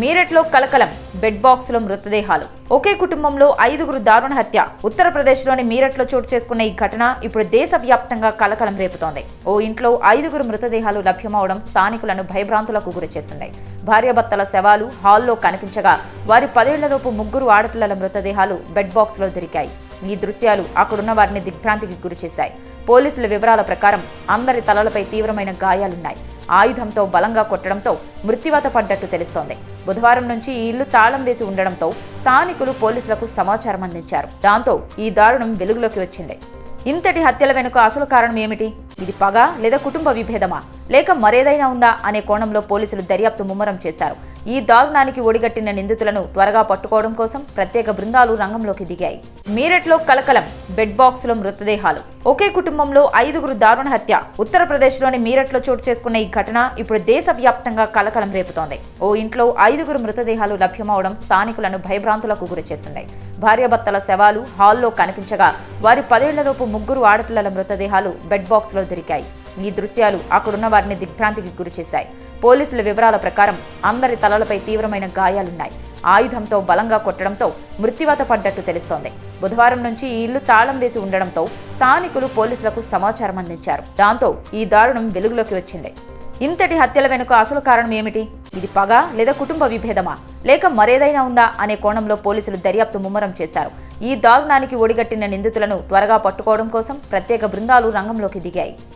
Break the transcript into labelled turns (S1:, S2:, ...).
S1: మీరట్లో కలకలం బెడ్ బాక్స్లో మృతదేహాలు. ఒకే కుటుంబంలో ఐదుగురు దారుణ హత్య. ఉత్తరప్రదేశ్లోని మీరట్లో చోటు చేసుకున్న ఈ ఘటన ఇప్పుడు దేశవ్యాప్తంగా కలకలం రేపుతోంది. ఓ ఇంట్లో ఐదుగురు మృతదేహాలు లభ్యమవడం స్థానికులను భయభ్రాంతులకు గురిచేసింది. భార్యాభర్తల శవాలు హాల్లో కనిపించగా వారి పదేళ్ళలోపు ముగ్గురు ఆడపిల్లల మృతదేహాలు బెడ్ బాక్స్లో దొరికాయి. ఈ దృశ్యాలు అక్కడున్న వారిని దిగ్భ్రాంతికి గురిచేశాయి. పోలీసుల వివరాల ప్రకారం అందరి తలలపై తీవ్రమైన గాయాలున్నాయి. ఆయుధంతో బలంగా కొట్టడంతో మృత్యువాత పడ్డట్టు తెలుస్తోంది. బుధవారం నుంచి ఈ ఇల్లు తాళం వేసి ఉండడంతో స్థానికులు పోలీసులకు సమాచారం అందించారు. దాంతో ఈ దారుణం వెలుగులోకి వచ్చింది. ఇంతటి హత్యల వెనుక అసలు కారణం ఏమిటి? ఇది పగ లేదా కుటుంబ విభేదమా? లేక మరేదైనా ఉందా? అనే కోణంలో పోలీసులు దర్యాప్తు ముమ్మరం చేశారు. ఈ దారుణానికి ఒడిగట్టిన నిందితులను త్వరగా పట్టుకోవడం కోసం ప్రత్యేక బృందాలు రంగంలోకి దిగాయి. మీరట్లో కలకలం బెడ్ బాక్స్లో మృతదేహాలు. ఒకే కుటుంబంలో ఐదుగురు దారుణ హత్య. ఉత్తరప్రదేశ్లోని మీరట్లో చోటు చేసుకున్న ఈ ఘటన ఇప్పుడు దేశవ్యాప్తంగా కలకలం రేపుతోంది. ఓ ఇంట్లో ఐదుగురు మృతదేహాలు లభ్యమవడం స్థానికులను భయభ్రాంతులకు గురిచేస్తున్నాయి. భార్యాభర్తల శవాలు హాల్లో కనిపించగా వారి పదేళ్ళలోపు ముగ్గురు ఆడపిల్లల మృతదేహాలు బెడ్ బాక్స్లో దొరికాయి. ఈ దృశ్యాలు అక్కడున్న వారిని దిగ్భ్రాంతికి గురిచేశాయి. పోలీసుల వివరాల ప్రకారం అందరి తలలపై తీవ్రమైన గాయాలున్నాయి. ఆయుధంతో బలంగా కొట్టడంతో మృత్యువాత పడ్డట్టు తెలుస్తోంది. బుధవారం నుంచి ఈ ఇల్లు తాళం వేసి ఉండడంతో స్థానికులు పోలీసులకు సమాచారం అందించారు. దాంతో ఈ దారుణం వెలుగులోకి వచ్చింది. ఇంతటి హత్యల వెనుక అసలు కారణం ఏమిటి? ఇది పగ లేదా కుటుంబ విభేదమా? లేక మరేదైనా ఉందా అనే కోణంలో పోలీసులు దర్యాప్తు ముమ్మరం చేశారు. ఈ దారుణానికి ఒడిగట్టిన నిందితులను త్వరగా పట్టుకోవడం కోసం ప్రత్యేక బృందాలు రంగంలోకి దిగాయి.